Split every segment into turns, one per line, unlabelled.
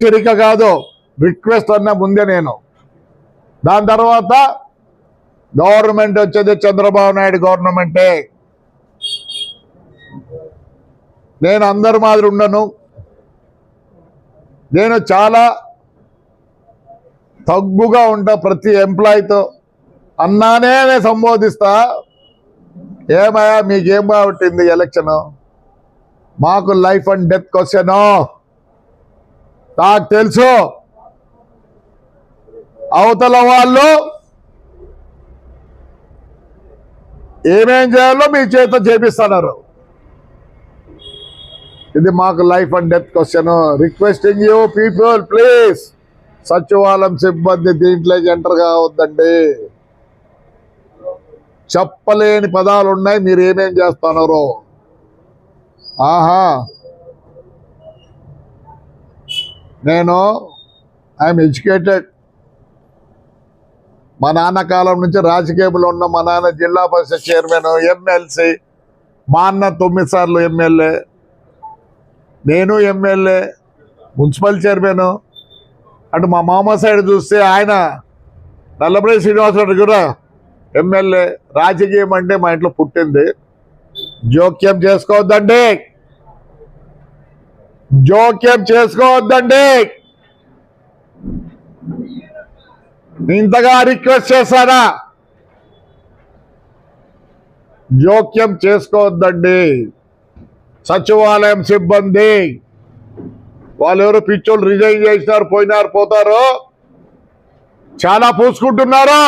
హెచ్చరిక కాదు రిక్వెస్ట్ అన్న ముందే నేను. దాని తర్వాత గవర్నమెంట్ వచ్చేది చంద్రబాబు నాయుడు గవర్నమెంటే. నేను అందరి మాదిరి ఉండను. నేను చాలా తగ్గుగా ఉంటా ప్రతి ఎంప్లాయీతో అన్నానే నేను సంబోధిస్తా. ఏమయ్యా మీకేం కాబట్టింది ఎలక్షన్ మాకు లైఫ్ అండ్ డెత్ క్వశ్చన్ నాకు తెలుసు. అవతల వాళ్ళు ఏమేం చేయాలో మీ చేత చేపిస్తున్నారు. ఇది మాకు life and death question requesting you people please సచివాలయం సిబ్బంది దీంట్లోకి ఎంటర్ కావద్దండి. చెప్పలేని పదాలు ఉన్నాయి మీరు ఏమేం చేస్తున్నారు? ఆహా. నేను ఐఎమ్ ఎడ్యుకేటెడ్. మా నాన్న కాలం నుంచి రాజకీయంలో ఉన్న మా నాన్న జిల్లా పరిషత్ చైర్మన్ ఎమ్మెల్సీ. మా అన్న తొమ్మిది సార్లు ఎమ్మెల్యే. నేను ఎమ్మెల్యే మున్సిపల్ చైర్మన్. అటు మా మామ సైడ్ చూస్తే ఆయన నల్లపల్లి శ్రీనివాసరావు కూడా ఎమ్మెల్యే. రాజకీయం అంటే మా ఇంట్లో పుట్టింది. జోక్యం చేసుకోవద్దండి. జోక్యం చేసుకోవద్దండి. ఇంతగా రిక్వెస్ట్ చేశారా? జోక్యం చేసుకోవద్దండి. సచివాలయం సిబ్బంది వాళ్ళు ఎవరు పిచ్చోళ్ళు రిజైన్ చేసినారు పోయినారు పోతారు? చాలా పూసుకుంటున్నారు?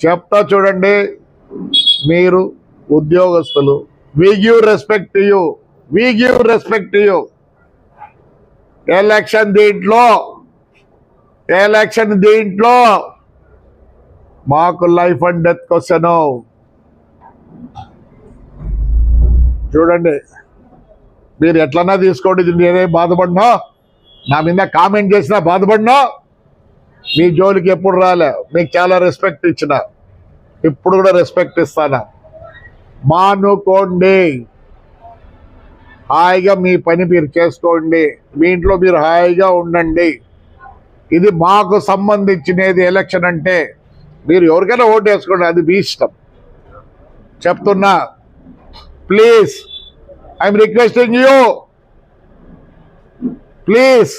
చెప్తా చూడండి మీరు ఉద్యోగస్తులు we give respect you we give respect you election దీంట్లో. ఎలక్షన్ దీంట్లో. మాకు లైఫ్ అండ్ డెత్ క్వశ్చన్ చూడండి. మీరు ఎట్లన్నా తీసుకోండి ఇది నేనే బాధపడినా? నా మీద కామెంట్ చేసినా బాధపడినా? మీ జోలికి ఎప్పుడు రాలే? మీకు చాలా రెస్పెక్ట్ ఇచ్చిన. ఇప్పుడు కూడా రెస్పెక్ట్ ఇస్తాను? మానుకోండి. హాయిగా మీ పని మీరు చేసుకోండి. మీ ఇంట్లో మీరు హాయిగా ఉండండి. ఇది మాకు సంబంధించినది ఎలక్షన్ అంటే మీరు ఎవరికైనా ఓటు వేసుకోండి. అది మీ ఇష్టం. చెప్తున్నా please I'm requesting you please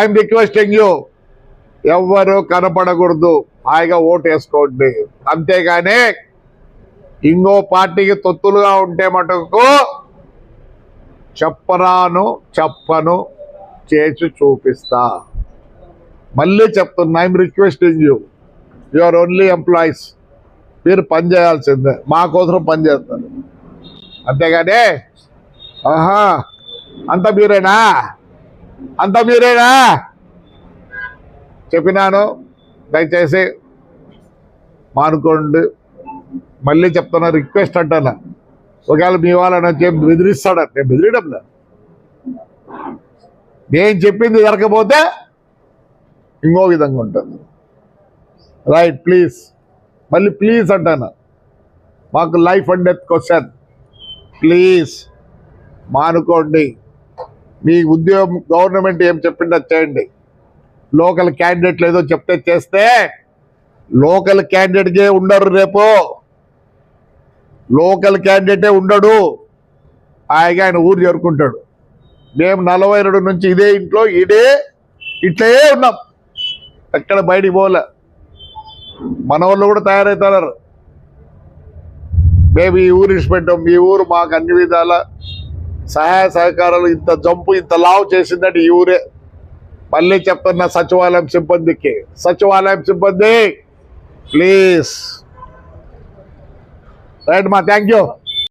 I'm requesting you ఎవ్వరు కనపడకూడదు. హాయిగా ఓటు వేసుకోండి. అంతేగానే ఇంకో పార్టీకి తొత్తులుగా ఉంటే మటుకు చెప్పరాను చెప్పను చేసి చూపిస్తా. మళ్ళీ చెప్తున్నా I'm requesting you you are only employees మీరు పనిచేయాల్సిందే మా కోసం పని అంతేగానే ఆహా అంత మీరేనా? అంత మీరేనా? చెప్పినాను. దయచేసి మానుకోండి. మళ్ళీ చెప్తున్నా రిక్వెస్ట్ అంటాను? ఒకవేళ మీ వాళ్ళని వచ్చి బెదిరిస్తాడు? నేను బెదిరియడం నేను చెప్పింది జరగకపోతే ఇంకో విధంగా ఉంటుంది. రైట్ ప్లీజ్ మళ్ళీ ప్లీజ్ అంటాను? మాకు life and death question please మానుకోండి. మీ ఉద్యోగం గవర్నమెంట్ ఏం చెప్పిందో చేయండి. లోకల్ క్యాండిడేట్లు ఏదో చెప్తే చేస్తే లోకల్ క్యాండిడేట్కే ఉండరు రేపు. లోకల్ క్యాండిడేటే ఉండడు. హాయిగా ఆయన ఊరు చేరుకుంటాడు. మేము నలభై రెండు నుంచి ఇదే ఇంట్లో ఇదే ఇట్లే ఉన్నాం. ఎక్కడ బయటికి పోలే. మన వాళ్ళు కూడా తయారవుతున్నారు మేము ఈ ఊరు ఇచ్చిపెట్టాం ఈ ఊరు మాకు అన్ని విధాల సహాయ సహకారాలు ఇంత జంపు ఇంత లావు చేసిందంటే ఈ ఊరే. మళ్ళీ చెప్తున్నా సచివాలయం సిబ్బందికి. సచివాలయం సిబ్బంది ప్లీజ్. రైట్ మా థ్యాంక్ యూ